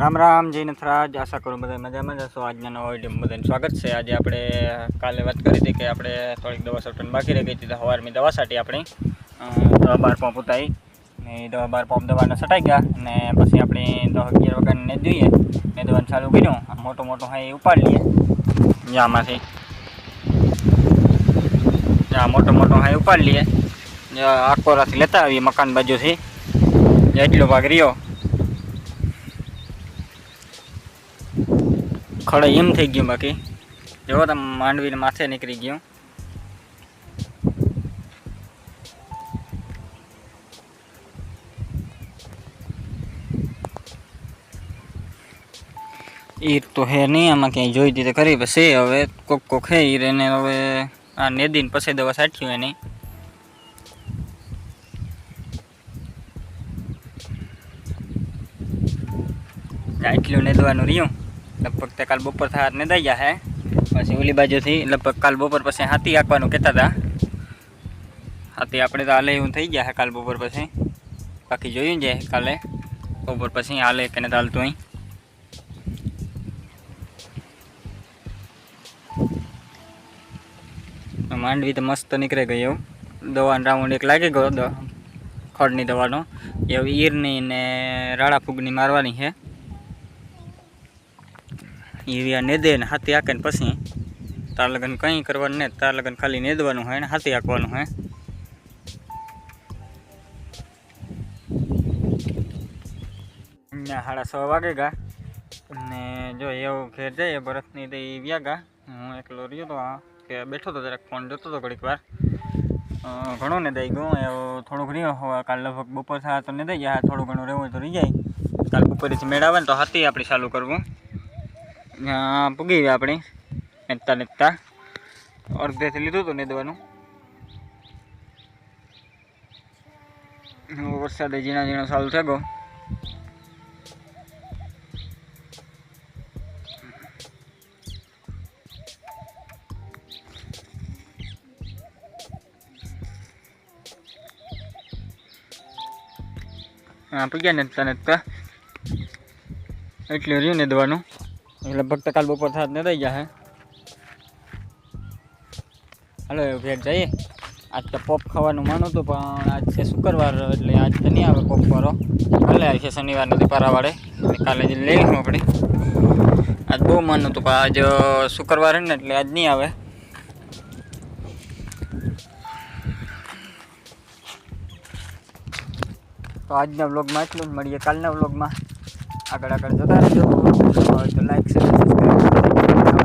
રામ રામ, જય નથરાજ આશા કરું બધા મજામાં જ હશો. આજના નવા વિડીયોમાં બધાને સ્વાગત છે. આજે આપણે કાલે વાત કરી હતી કે આપણે થોડીક દવા સટન બાકી રહી ગઈ હતી. તો સવારની દવા સાટી આપણી. દવા બાર પંપ ઉતારી. ને દવા બાર પંપ દવાને સટાઈ ગયા. અને પછી આપણે દવા અગિયાર વાગ્યાને જોઈએ. ને દવાનું ચાલુ કર્યું. મોટું મોટો હા એ ઉપાડી લઈએ. આમાંથી. આ મોટો મોટો હા ઉપાડી લઈએ. આકોરાથી લેતા આવીએ મકાન બાજુથી. એટલો ભાગ રહ્યો. ખડે એમ થઈ ગયું બાકી. જો તમે, માંડવીને માથે નીકળી ગયું. ઈર તો હે નહીં, આમાં ક્યાંય જોઈ દીધે. ખરી પછી હવે, કોક કોક હે ઈર, એને હવે આ નેદીને પછી દવા સાચ્યું એની આટલું નેદવાનું રહ્યું. લગભગ તે કાલ બપોર થાય ને દઈ હે. પછી ઓલી બાજુથી લગભગ કાલ બપોર પછી હાથી આંકવાનું કહેતા હતા. હાથી આપણે તો હાલે એવું થઈ ગયા હે કાલ બપોર પછી. બાકી જોયું છે કાલે. બપોર પછી હાલે કે નથી હાલતું અહીં. માંડવી તો મસ્ત નીકળી ગઈ એવું દવાનો રાઉન્ડ એક લાગી ગયો ખડની દવાનો. એવી ઈરની ને રાડા ફૂગની મારવાની છે આ નેદે ને હાથી હાકે ને પછી તાર લગન કંઈ કરવાનું નહીં તાર લગન ખાલી નેદવાનું હોય ને હાથી હાંકવાનું હોય. સાડા છ વાગે ગા. ને જો એવું ઘેર જઈએ ભરતની તો એ વ્યા ગા. હું એકલો રહ્યો તો કે બેઠો તો જરાક ફોન જોતો હતો ઘડીક વાર. ઘણો ને દઈ ગયો, એવું થોડુંક રહ્યો. હોવા કાલ લગભગ બપોર થયા તો ને દઈ જાય થોડું ઘણું રહેવું તો રહી જાય. કાલ બપોરેથી મેળાવે ને તો હાથી આપણે ચાલુ કરવું. પૂગી ગયા આપણે? નેતા નેતા. અડધેથી લીધું હતું નેદવાનું વરસાદે વરસાદ ઝીણા ઝીણો ચાલુ થઈ ગયો. હા પૂગ્યા નેતા નેતા? એટલું રહ્યું નેદવાનું એટલે ભક્ત કાલ બપોર થાત ને રહી જાય હાલો, ભેટ જઈએ. આજ તો પોપ ખાવાનું માનું હતું, પણ આજ છે શુક્રવાર, એટલે આજ તો નહીં આવે પોપ વાળો. કાલે આવી છે શનિવાર નથી પારાવાળે એટલે કાલે જ લઈ લઈશું આપણે. આજ બહુ માનું હતું, પણ આજ શુક્રવાર ને, એટલે આજ નહીં આવે. તો આજના વ્લોગમાં એટલું જ. મળીએ કાલના વ્લોગમાં. આગળ આગળ જતા રહેજો. તો લાઈક શેર સબસ્ક્રાઈબ